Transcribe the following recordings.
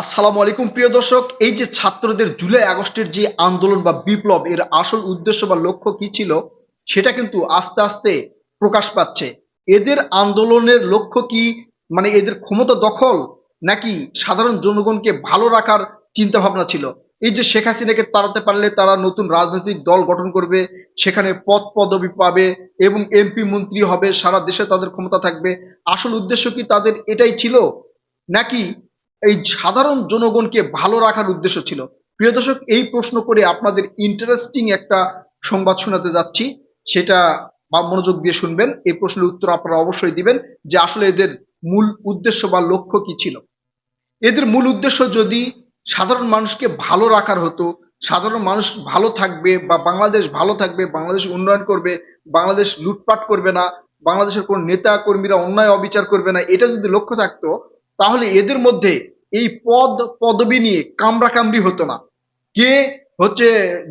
আসসালামু আলাইকুম, প্রিয় দর্শক। এই যে ছাত্রদের জুলাই আগস্টের যে আন্দোলন বা বিপ্লব, এর আসল উদ্দেশ্য বা লক্ষ্য কি ছিল, সেটা কিন্তু আস্তে আস্তে প্রকাশ পাচ্ছে। এদের আন্দোলনের লক্ষ্য কি? মানে এদের ক্ষমতা দখল, নাকি সাধারণ জনগণকে ভালো রাখার চিন্তা ভাবনা ছিল? এই যে শেখ হাসিনাকে তাড়াতে পারলে তারা নতুন রাজনৈতিক দল গঠন করবে, সেখানে পদ পদবি পাবে এবং এমপি মন্ত্রী হবে, সারা দেশে তাদের ক্ষমতা থাকবে। আসল উদ্দেশ্য কি তাদের এটাই ছিল? নাকি এই সাধারণ জনগণকে ভালো রাখার উদ্দেশ্য ছিল। প্রিয় দর্শক, এই প্রশ্ন করে আপনাদের ইন্টারেস্টিং একটা সংবাদ শোনাতে যাচ্ছি। সেটা বা মনোযোগ দিয়ে শুনবেন। এই প্রশ্নের উত্তর আপনারা অবশ্যই দিবেন যে আসলে এদের মূল উদ্দেশ্য বা লক্ষ্য কি ছিল। এদের মূল উদ্দেশ্য যদি সাধারণ মানুষকে ভালো রাখার হতো, সাধারণ মানুষ ভালো থাকবে বা বাংলাদেশ ভালো থাকবে, বাংলাদেশ উন্নয়ন করবে, বাংলাদেশ লুটপাট করবে না, বাংলাদেশের কোন নেতা কর্মীরা অন্যায় অবিচার করবে না, এটা যদি লক্ষ্য থাকতো তাহলে এদের মধ্যে এই পদ, পদবি নিয়ে কামড়া কামড়ি হতো না। কে হচ্ছে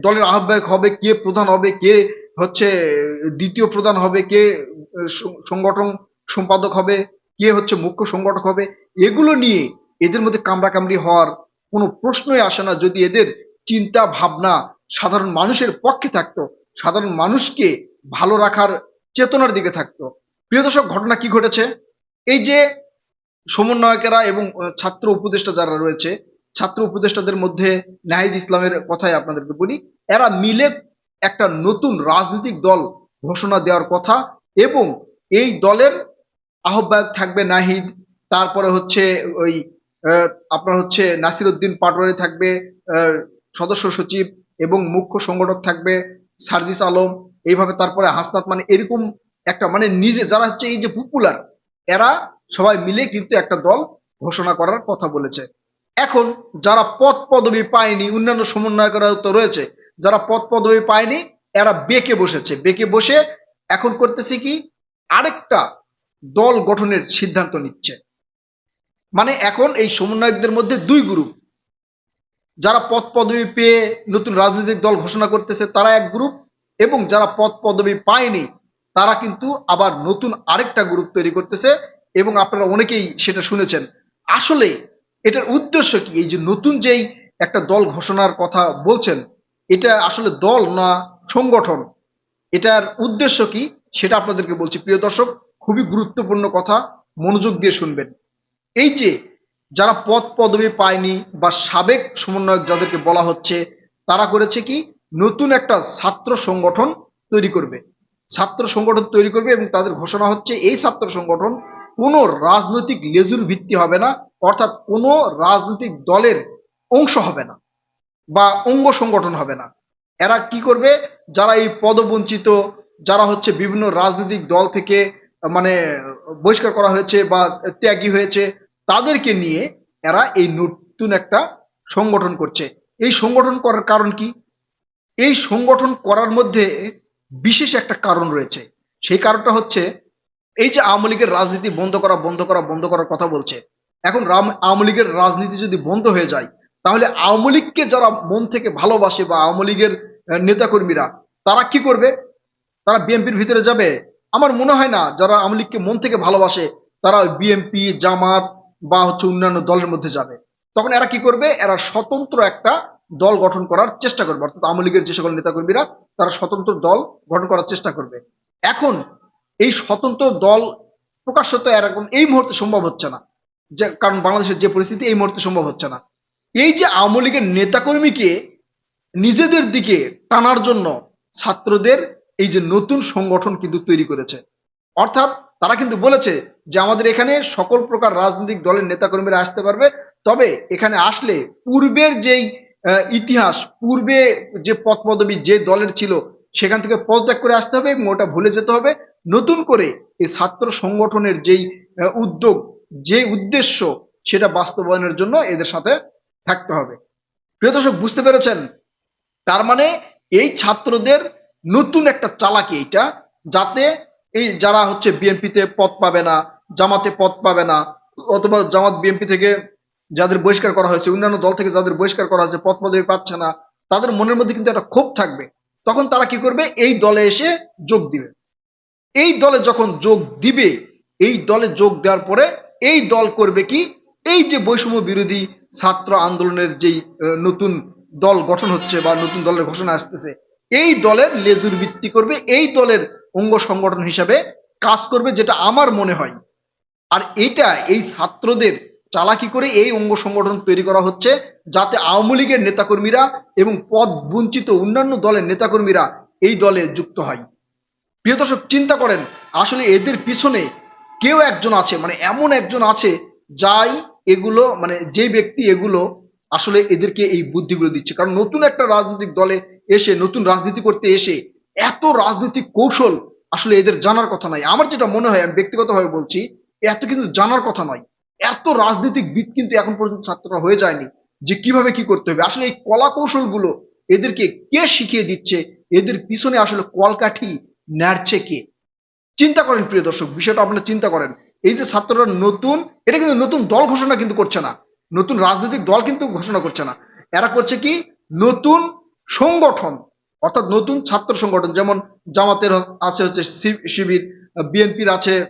দলের আহ্বায়ক হবে, কে প্রধান হবে, কে হচ্ছে দ্বিতীয় প্রধান হবে, কে সংগঠন সম্পাদক হবে, কে হচ্ছে মুখ্য সংগঠক হবে, এগুলো নিয়ে এদের মধ্যে কামড়া কামড়ি হওয়ার কোনো প্রশ্নই আসে না। যদি এদের চিন্তা, ভাবনা সাধারণ মানুষের পক্ষে থাকতো, সাধারণ মানুষকে ভালো রাখার চেতনার দিকে থাকতো। প্রিয় দর্শক, ঘটনা কি ঘটেছে? এই যে সমন্বয়কেরা এবং ছাত্র উপদেষ্টা যারা রয়েছে, ছাত্র উপদেষ্টাদের মধ্যে নাহিদ ইসলামের কথাই আপনাদেরকে বলি, এরা মিলে একটা নতুন রাজনৈতিক দল ঘোষণা দেওয়ার কথা এবং এই দলের আহ্বায়ক থাকবে নাহিদ, তারপরে হচ্ছে ওই আপনার হচ্ছে নাসির উদ্দিন পাটোয়ারি থাকবে সদস্য সচিব এবং মুখ্য সংগঠক থাকবে সার্জিস আলম, এইভাবে তারপরে হাসনাত মানে এরকম একটা মানে নিজে যারা হচ্ছে এই যে পপুলার এরা সবাই মিলে কিন্তু একটা দল ঘোষণা করার কথা বলেছে। এখন যারা পদ পদবি পায়নি, অন্যান্য সমন্বয়করা তো রয়েছে, যারা পদ পদবি পায়নি, এরা বেঁকে বসেছে। বেঁকে বসে এখন করতেছে কি? আরেকটা দল গঠনের সিদ্ধান্ত নিচ্ছে। মানে এখন এই সমন্বয়কদের মধ্যে দুই গ্রুপ যারা পদ পদবি পেয়ে নতুন রাজনৈতিক দল ঘোষণা করতেছে, তারা এক গ্রুপ এবং যারা পদ পদবি পায়নি, তারা কিন্তু আবার নতুন আরেকটা গ্রুপ তৈরি করতেছে। এবং আপনারা অনেকেই সেটা শুনেছেন। আসলে এটার উদ্দেশ্য কি? এই যে নতুন যেই একটা দল ঘোষণার কথা বলছেন, এটা আসলে দল না সংগঠন? এটার উদ্দেশ্য কি? সেটা আপনাদেরকে বলছি। প্রিয় দর্শক, খুবই গুরুত্বপূর্ণ কথা, মনোযোগ দিয়ে শুনবেন। এই যে যারা পদ পদবি পায়নি বা সাবেক সমন্বয়ক যাদেরকে বলা হচ্ছে, তারা করেছে কি? নতুন একটা ছাত্র সংগঠন তৈরি করবে। ছাত্র সংগঠন তৈরি করবে এবং তাদের ঘোষণা হচ্ছে, এই ছাত্র সংগঠন কোনো রাজনৈতিক লেজুর ভিত্তি হবে না, অর্থাৎ কোনো রাজনৈতিক দলের অংশ হবে না বা অঙ্গ সংগঠন হবে না। এরা কি করবে? যারা এই পদবঞ্চিত, যারা হচ্ছে বিভিন্ন রাজনৈতিক দল থেকে মানে বহিষ্কার করা হয়েছে বা ত্যাগী হয়েছে, তাদেরকে নিয়ে এরা এই নতুন একটা সংগঠন করছে। এই সংগঠন করার কারণ কি? এই সংগঠন করার মধ্যে বিশেষ একটা কারণ রয়েছে। সেই কারণটা হচ্ছে এই যে আওয়ামী লীগের রাজনীতি বন্ধ করা বন্ধ করা, বন্ধ করার কথা বলছে, এখন আওয়ামী লীগের রাজনীতি যদি বন্ধ হয়ে যায়, তাহলে আওয়ামী লীগকে যারা মন থেকে ভালোবাসে বা আওয়ামী লীগের নেতাকর্মীরা, তারা কি করবে? তারা বিএনপির ভিতরে যাবে? আমার মনে হয় না, যারা আওয়ামী লীগকে মন থেকে ভালোবাসে, তারা বিএনপি, জামাত বা হচ্ছে অন্যান্য দলের মধ্যে যাবে। তখন এরা কি করবে? এরা স্বতন্ত্র একটা দল গঠন করার চেষ্টা করবে। অর্থাৎ আওয়ামী লীগের যে সকল নেতাকর্মীরা, তারা স্বতন্ত্র দল গঠন করার চেষ্টা করবে। এখন এই স্বতন্ত্র দল প্রকাশ্যত এরকম এই মুহূর্তে সম্ভব হচ্ছে না। যে, কারণ বাংলাদেশের যে পরিস্থিতি এই মুহূর্তে সম্ভব হচ্ছে না। এই যে আওয়ামী লীগের নেতাকর্মীকে নিজেদের দিকে টানার জন্য ছাত্রদের এই যে নতুন সংগঠন কিন্তু তৈরি করেছে। অর্থাৎ তারা কিন্তু বলেছে যে, আমাদের এখানে সকল প্রকার রাজনৈতিক দলের নেতাকর্মীরা আসতে পারবে। তবে এখানে আসলে পূর্বের যেই ইতিহাস, পূর্বে যে পদ পদবি যে দলের ছিল, সেখান থেকে পদত্যাগ করে আসতে হবে এবং ওটা ভুলে যেতে হবে। নতুন করে এই ছাত্র সংগঠনের যেই উদ্যোগ যে উদ্দেশ্য, সেটা বাস্তবায়নের জন্য এদের সাথে থাকতে হবে। প্রিয় দর্শক, বুঝতে পেরেছেন? তার মানে এই ছাত্রদের নতুন একটা চালাকি এইটা, যাতে এই যারা হচ্ছে বিএনপিতে পদ পাবে না, জামাতে পদ পাবে না, অথবা জামাত বিএনপি থেকে যাদের বহিষ্কার করা হয়েছে, অন্যান্য দল থেকে যাদের বহিষ্কার করা হয়েছে, পদ পদবি পাচ্ছে না, তাদের মনের মধ্যে কিন্তু একটা ক্ষোভ থাকবে। তখন তারা কি করবে? এই দলে এসে যোগ দিবে। এই দলে যখন যোগ দিবে, এই দলে যোগ দেওয়ার পরে এই দল করবে কি? এই যে বৈষম্য বিরোধী ছাত্র আন্দোলনের যেই নতুন দল গঠন হচ্ছে বা নতুন দলের ঘোষণা আসতেছে, এই দলের লেজুর ভিত্তি করবে, এই দলের অঙ্গ সংগঠন হিসাবে কাজ করবে যেটা আমার মনে হয়। আর এটা এই ছাত্রদের চালাকি করে এই অঙ্গ সংগঠন তৈরি করা হচ্ছে যাতে আওয়ামী লীগের নেতাকর্মীরা এবং পদ বঞ্চিত অন্যান্য দলের নেতাকর্মীরা এই দলে যুক্ত হয়। প্রিয় দর্শক, চিন্তা করেন, আসলে এদের পিছনে কেউ একজন আছে মানে এমন একজন আছে যাই এগুলো মানে যে ব্যক্তি এগুলো আসলে এদেরকে এই বুদ্ধিগুলো দিচ্ছে। কারণ নতুন একটা রাজনৈতিক দলে এসে, নতুন রাজনীতি করতে এসে এত রাজনৈতিক কৌশল আসলে এদের জানার কথা নাই। আমার যেটা মনে হয়, আমি ব্যক্তিগতভাবে বলছি, এত কিন্তু জানার কথা নয়। এত রাজনৈতিক বিদ কিন্তু এখন পর্যন্ত ছাত্ররা হয়ে যায়নি যে কীভাবে কি করতে হবে। আসলে এই কলা কৌশলগুলো এদেরকে কে শিখিয়ে দিচ্ছে? এদের পিছনে আসলে কলকাঠি নাড়ছে কে? চিন্তা করেন প্রিয় দর্শক, বিষয়টা আপনারা চিন্তা করেন। এই যে ছাত্ররা নতুন, এটা কিন্তু নতুন দল ঘোষণা কিন্তু করছে না। নতুন রাজনৈতিক দল কিন্তু ঘোষণা করছে না। এরা করছে কি? নতুন সংগঠন, অর্থাৎ নতুন ছাত্র সংগঠন, যেমন জামাতের আছে হচ্ছে শিবির, বিএনপির আছে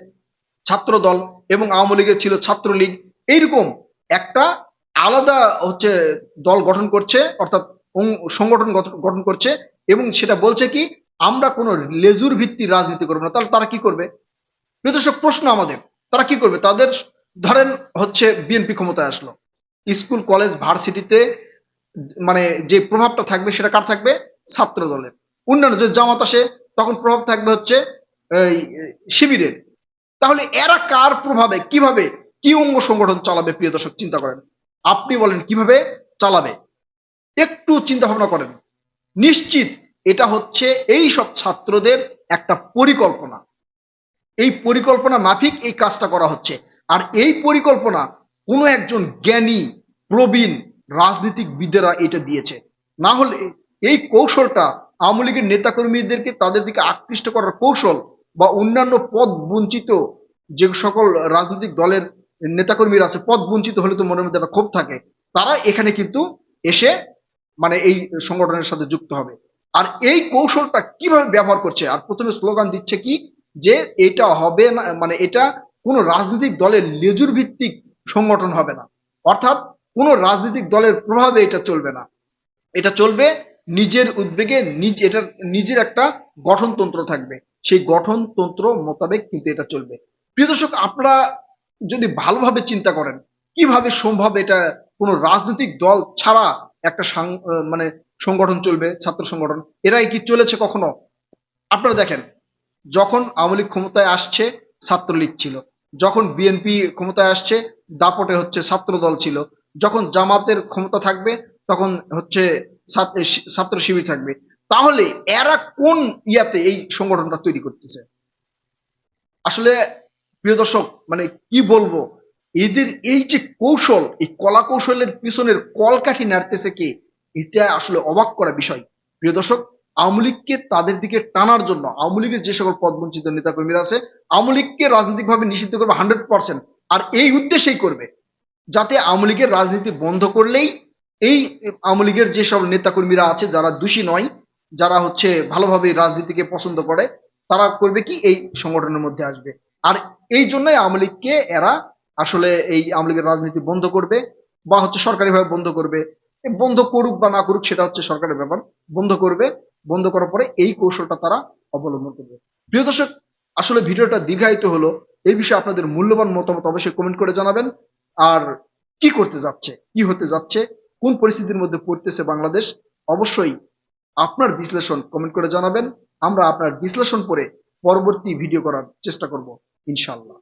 ছাত্র দল, এবং আওয়ামী লীগের ছিল ছাত্রলীগ। এইরকম একটা আলাদা হচ্ছে দল গঠন করছে, অর্থাৎ সংগঠন গঠন- গঠন করছে, এবং সেটা বলছে কি? আমরা কোনো লেজুর ভিত্তিক রাজনীতি করব না। তাহলে তারা কি করবে? প্রিয় প্রশ্ন আমাদের। তারা কি করবে? তাদের ধরেন হচ্ছে বিএনপি ক্ষমতায় আসলো। স্কুল, কলেজ, ভার্সিটিতে মানে যে প্রভাবটা থাকবে সেটা কার থাকবে? ছাত্র দলের অন্যান্য যে জামাত আসে, তখন প্রভাব থাকবে হচ্ছে শিবিরের। তাহলে এরা কার প্রভাবে, কীভাবে, কি অঙ্গ সংগঠন চালাবে? প্রিয় দর্শক, চিন্তা করেন। আপনি বলেন, কীভাবে চালাবে? একটু চিন্তা ভাবনা করেন। নিশ্চিত এটা হচ্ছে এই সব ছাত্রদের একটা পরিকল্পনা। এই পরিকল্পনা মাফিক এই কাজটা করা হচ্ছে। আর এই পরিকল্পনা কোনো একজন জ্ঞানী, প্রবীণ রাজনীতিকবিদেরা এটা দিয়েছে। না হলে এই কৌশলটা আওয়ামী লীগের নেতাকর্মীদেরকে তাদের দিকে আকৃষ্ট করার কৌশল বা অন্যান্য পদ বঞ্চিত যে সকল রাজনৈতিক দলের নেতাকর্মীরা আছে, পদ বঞ্চিত হলে তো মনের মধ্যে একটা ক্ষোভ থাকে। তারা এখানে কিন্তু এসে মানে এই সংগঠনের সাথে যুক্ত হবে। আর এই কৌশলটা কীভাবে ব্যবহার করছে? আর প্রথমে স্লোগান দিচ্ছে কি? যে এটা হবে না মানে এটা কোনো রাজনৈতিক দলের লেজুর ভিত্তিক সংগঠন হবে না। অর্থাৎ কোনো রাজনৈতিক দলের প্রভাবে এটা চলবে না। এটা চলবে নিজের উদ্বেগে, নিজ, এটার নিজের একটা গঠনতন্ত্র থাকবে। সেই গঠনতন্ত্র মোতাবেক কিন্তু এটা চলবে। প্রিয় দর্শক, আপনারা যদি ভালোভাবে চিন্তা করেন, কীভাবে সম্ভব এটা কোনো রাজনৈতিক দল ছাড়া একটা মানে সংগঠন চলবে, ছাত্র সংগঠন। এরাই কি চলেছে কখনো? আপনারা দেখেন, যখন আওয়ামী ক্ষমতায় আসছে, ছাত্রলীগ ছিল। যখন বিএনপি ক্ষমতায় আসছে, দাপটে হচ্ছে ছাত্র দল ছিল। যখন জামাতের ক্ষমতা থাকবে, তখন হচ্ছে ছাত্র শিবির থাকবে। তাহলে এরা কোন ইয়াতে এই সংগঠনটা তৈরি করতেছে? আসলে, প্রিয় দর্শক মানে কি বলব? এদের এই যে কৌশল, এই কলা কৌশলের পিছনের কলকাঠি নাড়তেছে কে, এটা আসলে অবাক করা বিষয়। প্রিয় দর্শক, আওয়ামী লীগকে তাদের দিকে টানার জন্য, আওয়ামী লীগের যে সকল পদবঞ্চিত নেতাকর্মীরা আছে, আওয়ামী লীগকে রাজনৈতিকভাবে নিষিদ্ধ করবে হান্ড্রেড পার্সেন্ট আর এই উদ্দেশ্যেই করবে, যাতে আওয়ামী লীগের রাজনীতি বন্ধ করলেই এই আওয়ামী লীগের যেসব নেতাকর্মীরা আছে, যারা দোষী নয়, যারা হচ্ছে ভালোভাবে রাজনীতিকে পছন্দ করে, তারা করবে কি? এই সংগঠনের মধ্যে আসবে। আর এই জন্যই আওয়ামী লীগকে এরা আসলে এই আওয়ামী লীগের রাজনীতি বন্ধ করবে বা হচ্ছে সরকারিভাবে বন্ধ করবে। বন্ধ করুক বা না করুক, সেটা হচ্ছে সরকারের ব্যাপার। বন্ধ করবে, বন্ধ করার পরে এই কৌশলটা তারা অবলম্বন করবে। প্রিয় দর্শক, আসলে ভিডিওটা দীর্ঘায়িত হলো, এই বিষয়ে আপনাদের মূল্যবান মতামত অবশ্যই কমেন্ট করে জানাবেন। আর কি করতে যাচ্ছে, কি হতে যাচ্ছে, কোন পরিস্থিতির মধ্যে পড়তেছে বাংলাদেশ, অবশ্যই আপনার বিশ্লেষণ কমেন্ট করে জানাবেন। আমরা আপনার বিশ্লেষণ পরে পরবর্তী ভিডিও করার চেষ্টা করব, ইনশাআল্লাহ।